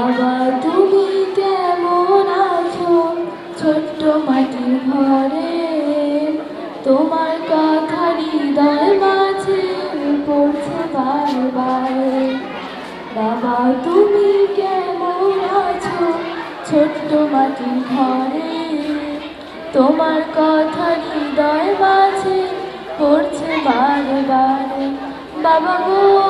বাবা তুমি কেমন আছো? ছোট্ট মাটির ঘরে তোমার কথা হৃদয় মাঝে পড়ছে বারবার। বাবা, তুমি কেমন আছো? ছোট্ট মাটির ঘরে তোমার কথা হৃদয় মাঝে পড়ছে বারবার। বাবা গো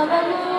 Hallelujah.